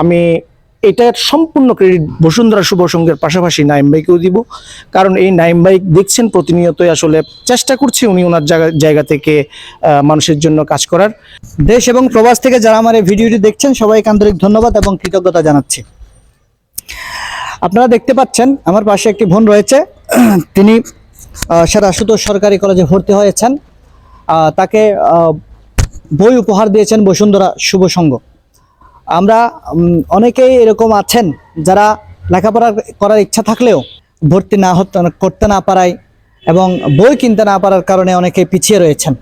আমি এটার সম্পূর্ণ ক্রেডিট বসুন্ধরা শুভ সংঘের পাশাপাশি নাইম ভাইকেও দিব। কারণ এই নাইম ভাই দেখছেন প্রতিনিয়তই আসলে চেষ্টা করছি উনি ওনার জায়গা জায়গা থেকে মানুষের জন্য কাজ করার। দেশ এবং প্রবাস থেকে যারা আমার এই ভিডিওটি দেখছেন, সবাইকে আন্তরিক ধন্যবাদ এবং কৃতজ্ঞতা জানাচ্ছি। আপনারা দেখতে পাচ্ছেন, আমার পাশে একটি বোন রয়েছে। তিনি সেরা আশুতোষ সরকারি কলেজে ভর্তি হয়েছেন। তাকে বই উপহার দিয়েছেন বসুন্ধরা শুভ সংঘ। আমরা অনেকেই এরকম আছেন যারা লেখাপড়া করার ইচ্ছা থাকলেও ভর্তি না হতে, করতে না পারায় এবং বই কিনতে না পারার কারণে অনেকে পিছিয়ে রয়েছেন।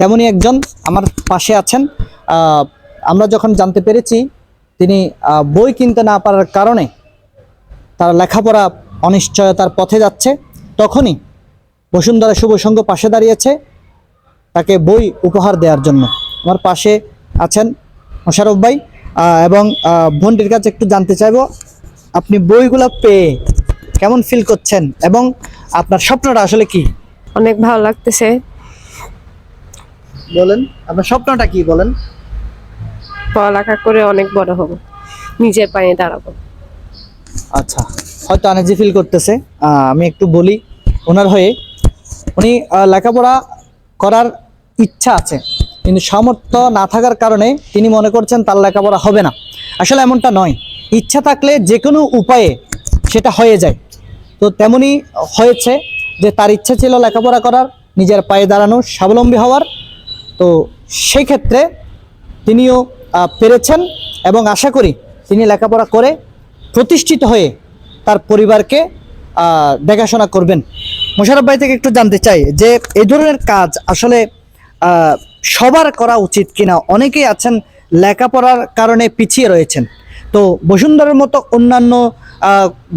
তেমনই একজন আমার পাশে আছেন। আমরা যখন জানতে পেরেছি তিনি বই কিনতে না পারার কারণে তার লেখাপড়া অনিশ্চয়তার পথে যাচ্ছে, তখনই বসুন্ধরা শুভ সংঘ পাশে দাঁড়িয়েছে তাকে বই উপহার দেওয়ার জন্য। আমার পাশে আছেন মোশারফ ভাই। এবং বোনটির কাছে একটু জানতে চাইব আপনি বইগুলো পেয়ে কেমন ফিল করছেন এবং আপনার স্বপ্নটা আসলে কি? অনেক ভালো লাগতেছে। বলেন আপনার স্বপ্নটা কি বলেন? পড়ালেখা করে অনেক বড় হব নিজের পায়ে দাঁড়াবো। আচ্ছা হয়তো আনেজি ফিল করতেছে। আমি একটু বলি ওনার হয়ে উনি লেখাপড়া করার ইচ্ছা আছে। কিন্তু সামর্থ্য না থাকার কারণে তিনি মনে করছেন তার লেখাপড়া হবে না। আসলে এমনটা নয়। ইচ্ছা থাকলে যে কোনো উপায়ে সেটা হয়ে যায়। তো তেমনি হয়েছে যে তার ইচ্ছা ছিল লেখাপড়া করার, নিজের পায়ে দাঁড়ানো স্বাবলম্বী হওয়ার। তো সেই ক্ষেত্রে তিনিও পেরেছেন এবং আশা করি তিনি লেখাপড়া করে প্রতিষ্ঠিত হয়ে তার পরিবারকে দেখাশোনা করবেন। মোশারফ ভাই থেকে একটু জানতে চাই যে এই ধরনের কাজ আসলে সবার করা উচিত কিনা? অনেকেই আছেন লেখাপড়ার কারণে পিছিয়ে রয়েছেন। তো বসুন্ধরার মতো অন্যান্য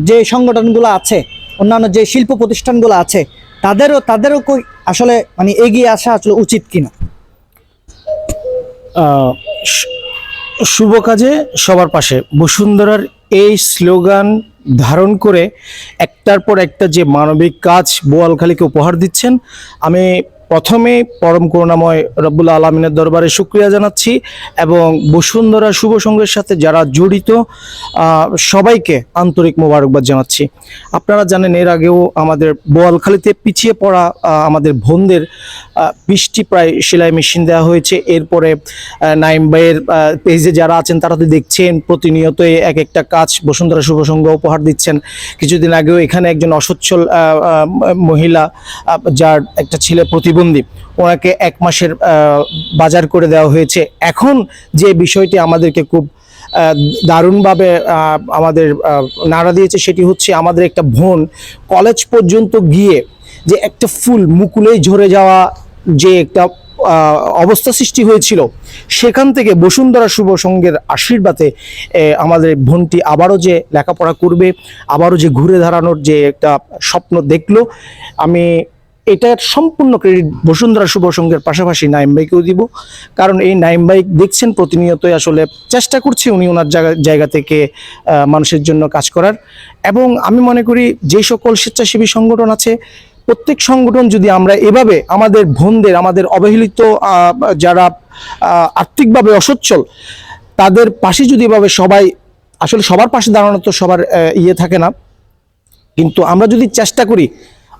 যে সংগঠনগুলো আছে, অন্যান্য যে শিল্প প্রতিষ্ঠানগুলো আছে, তাদেরও তাদেরও আসলে মানে এগিয়ে আসা আসলে উচিত কিনা? শুভ কাজে সবার পাশে। বসুন্ধরার এই স্লোগান ধারণ করে একটার পর একটা যে মানবিক কাজ বোয়ালখালীকে উপহার দিচ্ছেন, আমি প্রথমে পরম করুণাময় রব্বুল আলমিনের দরবারে শুক্রিয়া জানাচ্ছি এবং বসুন্ধরা শুভ সংঘের সাথে যারা জড়িত সবাইকে আন্তরিক মোবারকবাদ জানাচ্ছি। আপনারা জানেন, এর আগেও আমাদের বোয়ালখালীতে পিছিয়ে পড়া আমাদের বোনদের বৃষ্টি প্রায় সেলাই মেশিন দেওয়া হয়েছে। এরপরে নাইম ভাইয়ের পেজে যারা আছেন, তারা তো দেখছেন, প্রতিনিয়তই এক একটা কাজ বসুন্ধরা শুভ সংঘ উপহার দিচ্ছেন। কিছুদিন আগেও এখানে একজন অসচ্ছল মহিলা যার একটা ছেলে প্রতিবন্ধী। ওনাকে এক মাসের বাজার করে দেওয়া হয়েছে। এখন যে বিষয়টি আমাদেরকে খুব দারুণভাবে আমাদের নাড়া দিয়েছে সেটি হচ্ছে আমাদের একটা বোন কলেজ পর্যন্ত গিয়ে যে একটা ফুল মুকুলেই ঝরে যাওয়া যে একটা অবস্থা সৃষ্টি হয়েছিল, সেখান থেকে বসুন্ধরা শুভ সংঘের আশীর্বাদে আমাদের বোনটি আবারও যে লেখাপড়া করবে, আবারও যে ঘুরে দাঁড়ানোর যে একটা স্বপ্ন দেখল, আমি এটার সম্পূর্ণ ক্রেডিট বসুন্ধরা শুভ সংঘের পাশাপাশি নাইম ভাইকেও দিব। কারণ এই নাইম ভাই দেখছেন প্রতিনিয়তই আসলে চেষ্টা করছে উনি ওনার জায়গা জায়গা থেকে মানুষের জন্য কাজ করার। এবং আমি মনে করি যে সকল স্বেচ্ছাসেবী সংগঠন আছে, প্রত্যেক সংগঠন যদি আমরা এভাবে আমাদের বোনদের আমাদের অবহেলিত যারা আর্থিকভাবে অসচ্ছল, তাদের পাশে যদি এভাবে সবাই, আসলে সবার পাশে দাঁড়ানো তো সবার ইয়ে থাকে না। কিন্তু আমরা যদি চেষ্টা করি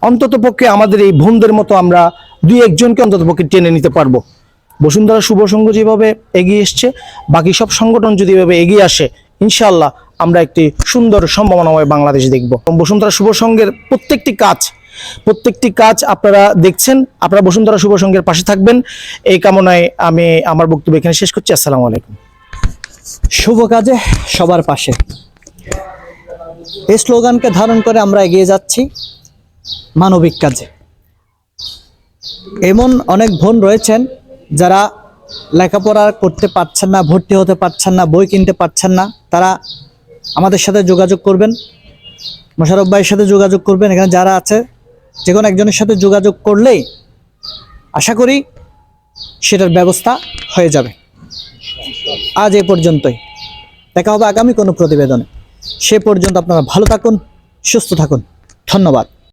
অন্তত পক্ষে আমাদের এই বোনদের মতো আমরা দুই একজনকে অন্তত পক্ষে টেনে নিতে পারব। বসুন্ধরা শুভ সংঘ যেভাবে এগিয়ে এসছে, বাকি সব সংগঠন যদি এভাবে এগিয়ে আসে, ইনশাআল্লাহ আমরা একটি সুন্দর সম্ভাবনাময় বাংলাদেশ দেখব। বসুন্ধরা শুভ সংঘের প্রত্যেকটি কাজ প্রত্যেকটি কাজ আপনারা দেখছেন, আপনারা বসুন্ধরা শুভ সংঘের পাশে থাকবেন। এই কামনায় আমি আমার বক্তব্য এখানে শেষ করছি। আসসালামু আলাইকুম। শুভ কাজে সবার পাশে। এই স্লোগানকে ধারণ করে আমরা এগিয়ে যাচ্ছি। মানবিক কাজে। এমন অনেক বোন রয়েছেন যারা লেখাপড়া করতে পারছেন না, ভর্তি হতে পারছেন না, বই কিনতে পারছেন না। তারা আমাদের সাথে যোগাযোগ করবেন। মোশারফ ভাইয়ের সাথে যোগাযোগ করবেন। এখানে যারা আছে, যে কোনো একজনের সাথে যোগাযোগ করলেই আশা করি সেটার ব্যবস্থা হয়ে যাবে। আজ এ পর্যন্তই। দেখা হবে আগামী কোনো প্রতিবেদনে। সে পর্যন্ত আপনারা ভালো থাকুন, সুস্থ থাকুন। ধন্যবাদ।